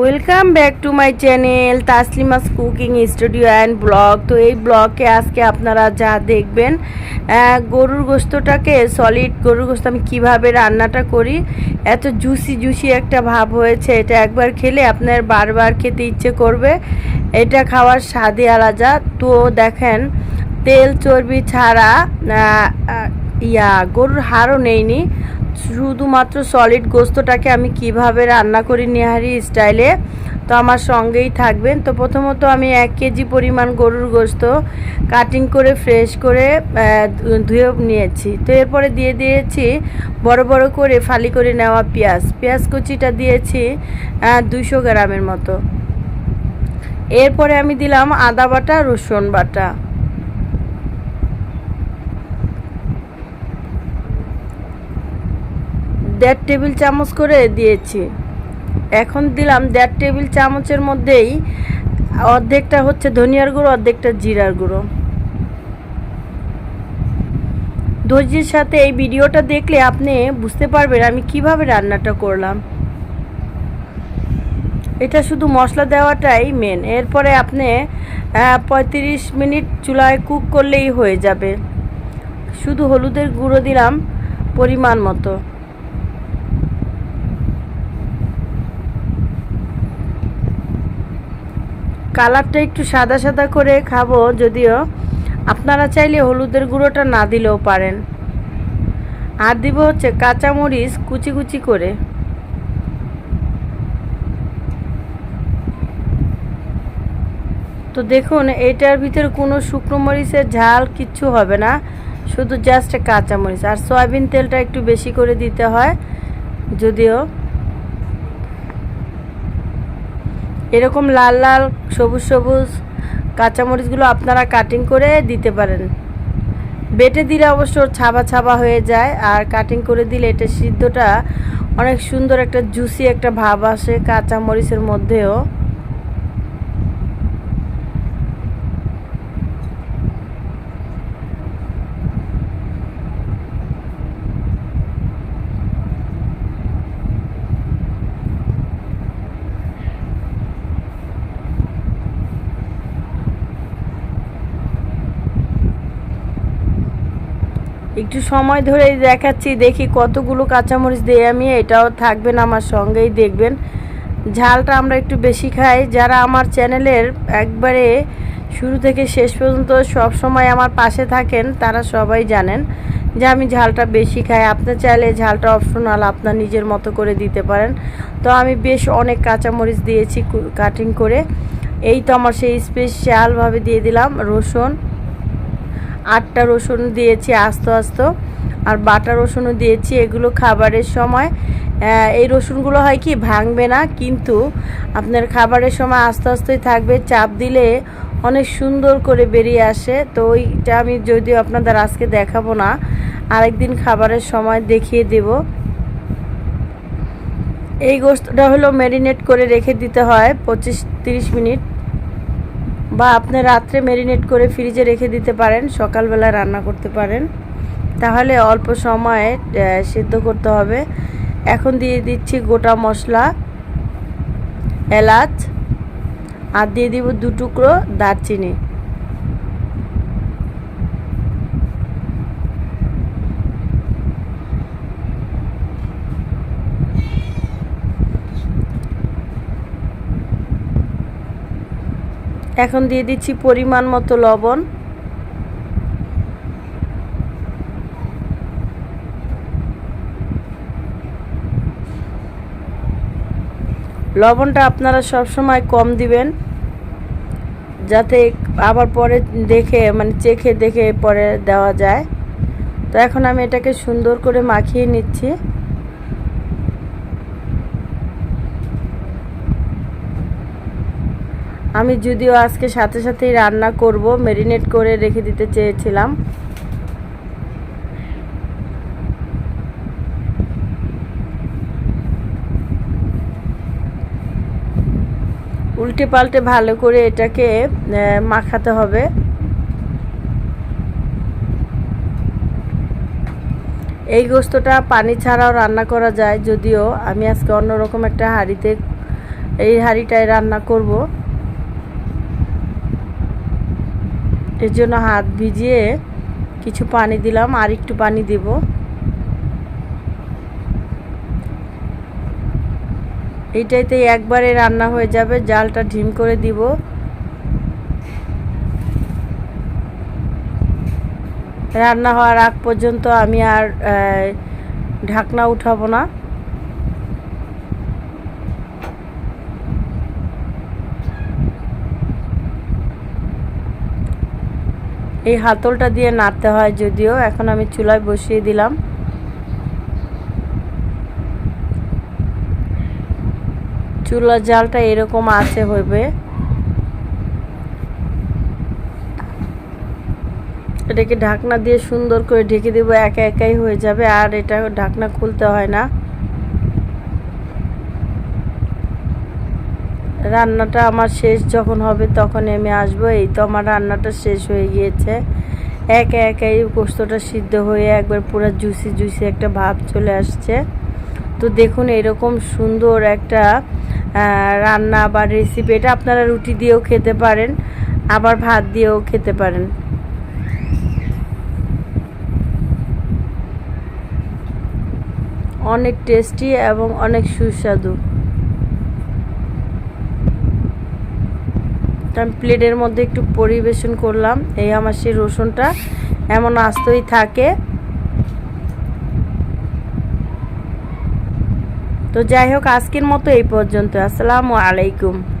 Welcome back to my channel Taslima's cooking studio and blog তো এই ব্লগে আজকে আপনারা যা দেখবেন গরুর গোস্তটাকে সলিড গরুর গোস্ত আমি কীভাবে রান্নাটা করি, এত জুসি জুসি একটা ভাব হয়েছে। এটা একবার খেলে আপনার বারবার খেতে ইচ্ছে করবে। এটা খাওয়ার স্বাদই আলাদা। তো দেখেন, তেল চর্বি ছাড়া ইয়া, গরুর হাড়ও নেইনি। শুধুমাত্র সলিড গোস্তটাকে আমি কীভাবে রান্না করি নিহারি স্টাইলে, তো আমার সঙ্গেই থাকবেন। তো প্রথমত আমি এক কেজি পরিমাণ গরুর গোস্ত কাটিং করে ফ্রেশ করে ধুয়ে নিয়েছি। তো এরপরে দিয়ে দিয়েছি বড় বড় করে ফালি করে নেওয়া পেঁয়াজ। পেঁয়াজ কুচিটা দিয়েছি দুশো গ্রামের মতো। এরপরে আমি দিলাম আদা বাটা, রসুন বাটা। দেড় টেবিল চামচ করে দিয়েছি। এখন দিলাম দেড় টেবিল চামচের মধ্যেই অর্ধেকটা হচ্ছে ধনিয়ার গুঁড়ো, অর্ধেকটা জিরার গুঁড়ো। ধৈর্যের সাথে এই ভিডিওটা দেখলে আপনি বুঝতে পারবেন আমি কীভাবে রান্নাটা করলাম। এটা শুধু মশলা দেওয়াটাই মেন এরপরে আপনি পঁয়ত্রিশ মিনিট চুলায় কুক করলেই হয়ে যাবে। শুধু হলুদের গুঁড়ো দিলাম পরিমাণ মতো। কালারটা একটু সাদা সাদা করে খাব, যদিও আপনারা চাইলে হলুদের গুঁড়োটা না দিলেও পারেন। আর দিব হচ্ছে কাঁচামরিচ কুচি কুচি করে। তো দেখুন, এটার ভিতরে কোনো শুকনো মরিচের ঝাল কিচ্ছু হবে না, শুধু জাস্ট কাঁচামরিচ। আর সয়াবিন তেলটা একটু বেশি করে দিতে হয়, যদিও এরকম লাল লাল, সবুজ সবুজ কাঁচামরিচগুলো আপনারা কাটিং করে দিতে পারেন। বেটে দিলে অবশ্য ছাবা ছাবা হয়ে যায়, আর কাটিং করে দিলে এটা সিদ্ধটা অনেক সুন্দর একটা জুসি একটা ভাব আসে কাঁচামরিচের মধ্যেও। একটু সময় ধরেই দেখাচ্ছি, দেখি কতগুলো কাঁচামরিচ দিয়ে আমি এটাও থাকবেন আমার সঙ্গেই দেখবেন। ঝালটা আমরা একটু বেশি খাই। যারা আমার চ্যানেলের একবারে শুরু থেকে শেষ পর্যন্ত সব সময় আমার পাশে থাকেন, তারা সবাই জানেন যে আমি ঝালটা বেশি খাই। আপনি চাইলে ঝালটা অপশনাল আপনার নিজের মতো করে দিতে পারেন। তো আমি বেশ অনেক কাঁচামরিচ দিয়েছি কাটিং করে। এই তো আমার সেই স্পেশালভাবে দিয়ে দিলাম রসুন। আটটা রসুন দিয়েছি আস্ত আস্ত, আর বাটা রসুনও দিয়েছি এগুলো খাবারের সময়। এই রসুনগুলো হয় কি, ভাঙবে না, কিন্তু আপনার খাবারের সময় আস্তে আস্তেই থাকবে, চাপ দিলে অনেক সুন্দর করে বেরিয়ে আসে। তো ওইটা আমি যদিও আপনাদের আজকে দেখাবো না, আরেকদিন খাবারের সময় দেখিয়ে দেব। এই গোস্তটা হলো ম্যারিনেট করে রেখে দিতে হয় পঁচিশ তিরিশ মিনিট। বা আপনি রাত্রে ম্যারিনেট করে ফ্রিজে রেখে দিতে পারেন, সকালবেলা রান্না করতে পারেন। তাহলে অল্প সময়ে সিদ্ধ করতে হবে। এখন দিয়ে দিচ্ছি গোটা মশলা, এলাচ, আর দিয়ে দিব দু টুকরো দারচিনি। এখন দিয়ে দিচ্ছি পরিমাণ মতো লবণ। লবণটা আপনারা সব সময় কম দিবেন, যাতে আবার পরে দেখে মানে চেখে দেখে পরে দেওয়া যায়। তো এখন আমি এটাকে সুন্দর করে মাখিয়ে নিচ্ছি। আমি যদিও আজকে সাথে সাথেই রান্না করব মেরিনেট করে রেখে দিতে চেয়েছিলাম। উল্টে পাল্টে ভালো করে এটাকে মাখাতে হবে। এই গোস্তটা পানি ছাড়াও রান্না করা যায়, যদিও আমি আজকে অন্যরকম একটা হাঁড়িতে, এই হাঁড়িটায় রান্না করব। এর জন্য হাত ভিজিয়ে কিছু পানি দিলাম, আর একটু পানি দেব। এইটাইতে একবারে রান্না হয়ে যাবে, জালটা ঢিম করে দিব। রান্না হওয়ার আগ পর্যন্ত আমি আর ঢাকনা উঠাবো না। এই হাতলটা দিয়ে নাড়তে হয় যদিও, এখন আমি চুলায় বসিয়ে দিলাম। চুলার জালটা এরকম আছে হইবে। এটাকে ঢাকনা দিয়ে সুন্দর করে ঢেকে দেবো, একা একাই হয়ে যাবে, আর এটা ঢাকনা খুলতে হয় না। রান্নাটা আমার শেষ যখন হবে তখন আমি আসব। এই তো আমার রান্নাটা শেষ হয়ে গিয়েছে। একা একাই গোস্তটা সিদ্ধ হয়ে একবার পুরো জুসি জুসি একটা ভাব চলে আসছে। তো দেখুন এরকম সুন্দর একটা রান্না বা রেসিপি এটা আপনারা রুটি দিয়েও খেতে পারেন, আবার ভাত দিয়েও খেতে পারেন। অনেক টেস্টি এবং অনেক সুস্বাদু। আমি প্লেটের মধ্যে একটু পরিবেশন করলাম। এই আমার সেই রসুনটা এমন আস্তই থাকে। তো যাই হোক, আজকের মতো এই পর্যন্ত। আসসালামু আলাইকুম।